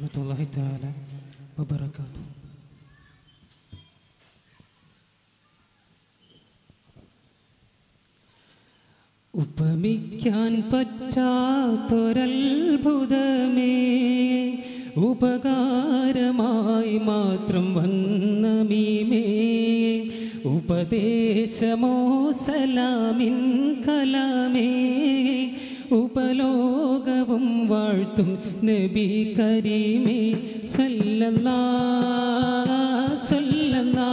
വറഹമത്തല്ലാഹി താല വബർക്കാത്തു ഉപമിക്കാൻ പറ്റാത്തൊരത്ഭുതമേ ഉപകാരമായി മാത്രം വന്ന മീമേ ഉപദേശമോ സലാമിൻ കലാമേ ഉപലോകവും വാഴ്ത്തും നബി കരീമേ സല്ലല്ലാ സല്ലല്ലാ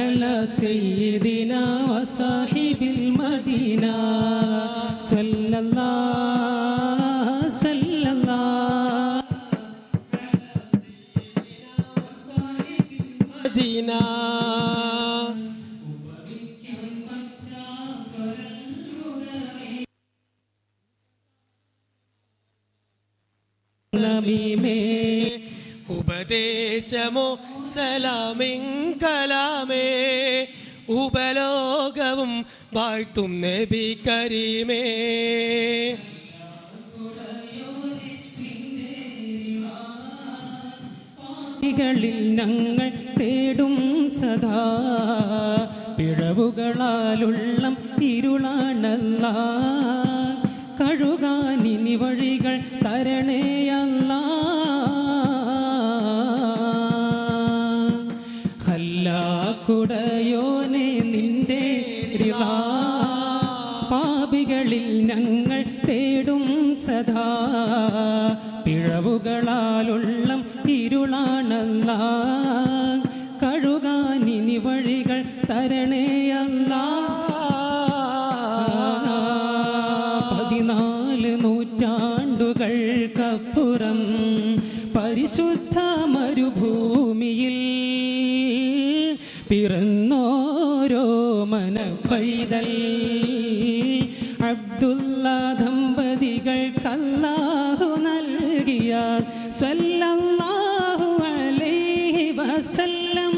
അല സയ്യ ഉപദേശമോ സലാമിൻ കലാമേ ഉപലോകവും വാഴ്ത്തും നബി കരീമേ. ിൽ ഞങ്ങൾ തേടും സദാ പിഴവുകളാലുള്ള ഇരുളാണല്ല. കഴുകാനിനി വഴികൾ തരണേയല്ല പിഴവുകളാലുള്ളം ഇരുളാണല്ല. കഴുകാനിനി വഴികൾ തരണേയല്ല. പതിനാല് നൂറ്റാണ്ടുകൾക്കപ്പുറം പരിശുദ്ധ മരുഭൂമിയിൽ പിറന്നോരോ മന വസല്ലം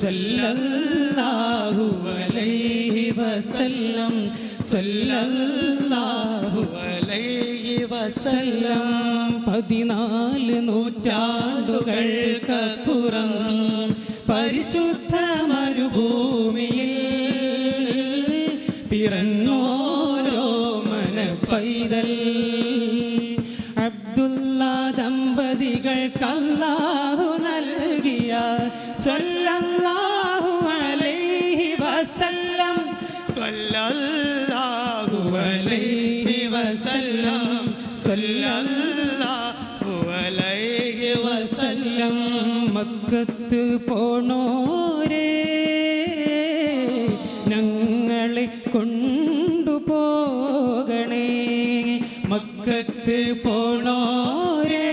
സല്ലല്ലാഹു അലൈഹി വസല്ലം. സല്ലല്ലാഹു അലൈഹി വസല്ലം. പതിനാല് നൂറ്റാണ്ടുകൾക്കപ്പുറം പരിശുദ്ധ മരുഭൂമിയിൽ പിറന്നോരോ സ്വല്ലല്ലാഹു അലൈഹി വസല്ലം. സല്ലല്ലാഹു അലൈഹി വസല്ലം മക്കത്ത് പോണോരേ ഞങ്ങളെ കൊണ്ടുപോകണേ. മക്കത്ത് പോണോരേ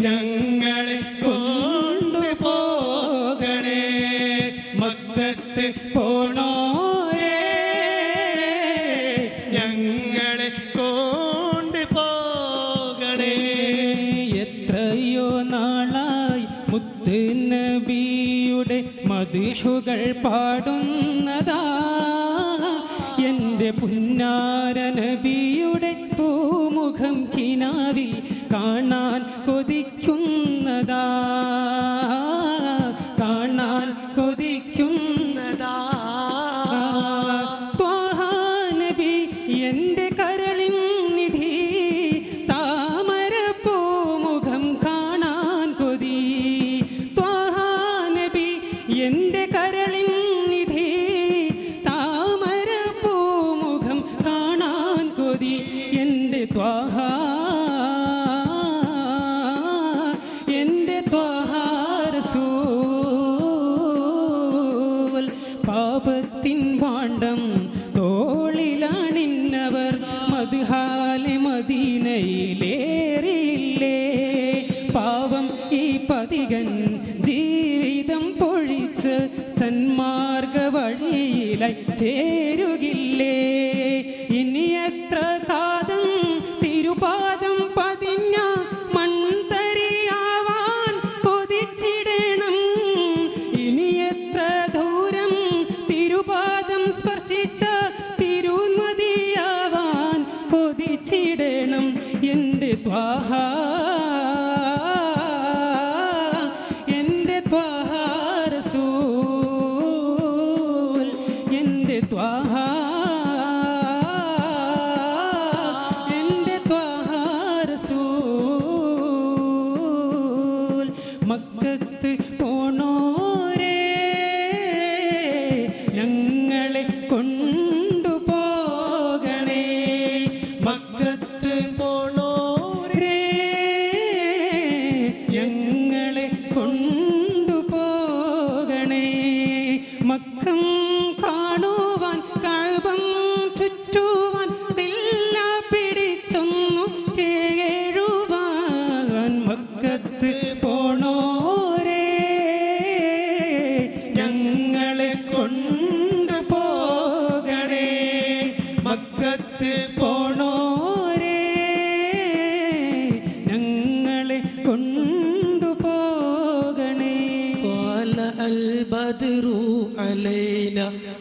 ഞങ്ങളെ കൊണ്ടുപോകണേ മക്കത്ത് പോണോരേ. ഞങ്ങളെ കൊണ്ടുപോകണേ എത്രയോ നാളായി മുത്ത് നബിയുടെ മതിഹുകൾ പാടുന്നതാ. എന്റെ പുന്നാര നബിയുടെ പൂമുഖം കിനാവിൽ കാണാൻ കൊതിക്കുന്നതാ. എത്ര കാതം തിരുപാദം പതിഞ്ഞ മൺതരിയാവാൻ കൊതിച്ചിടണം. ഇനി എത്ര ദൂരം തിരുപാദം സ്പർശിച്ച തിരുമതിയാവാൻ കൊതിച്ചിടണം. എന്റെ ത്വാഹ മക്കത്ത്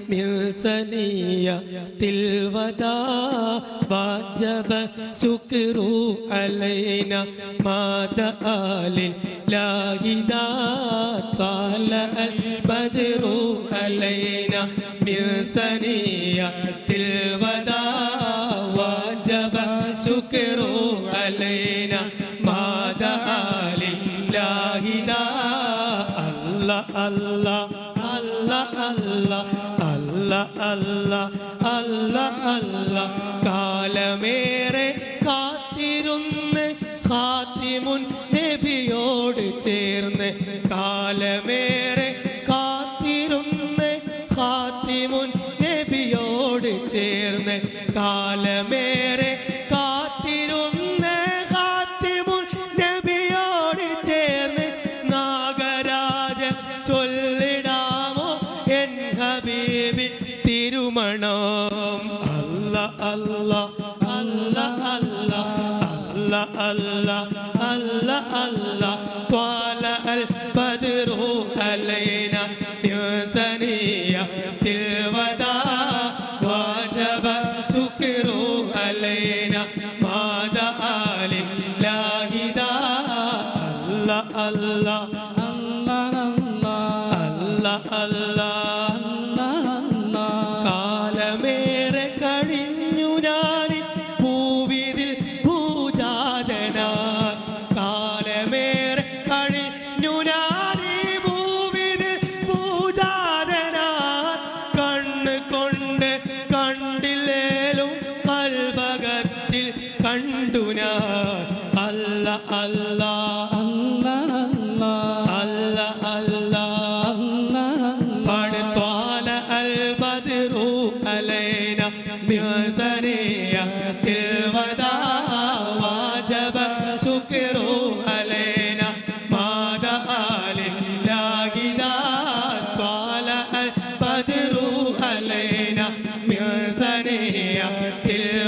من ثنية الوداع وجب شكر علينا ما دعا لله إذا طال البدر علينا من ثنية الوداع കാലമേറെ കാത്തിരുന്ന് കാത്തിമുൻ നബിയോട് ചേർന്ന് കാലമേറെ الله طال البدر علينا من ثنية الوداع واجب سكر علينا ما دعا لله الله الله الله الله الله من ثنية الوداع وجب شكر علينا ما دعا لله إذا طال البدر علينا من ثنية الوداع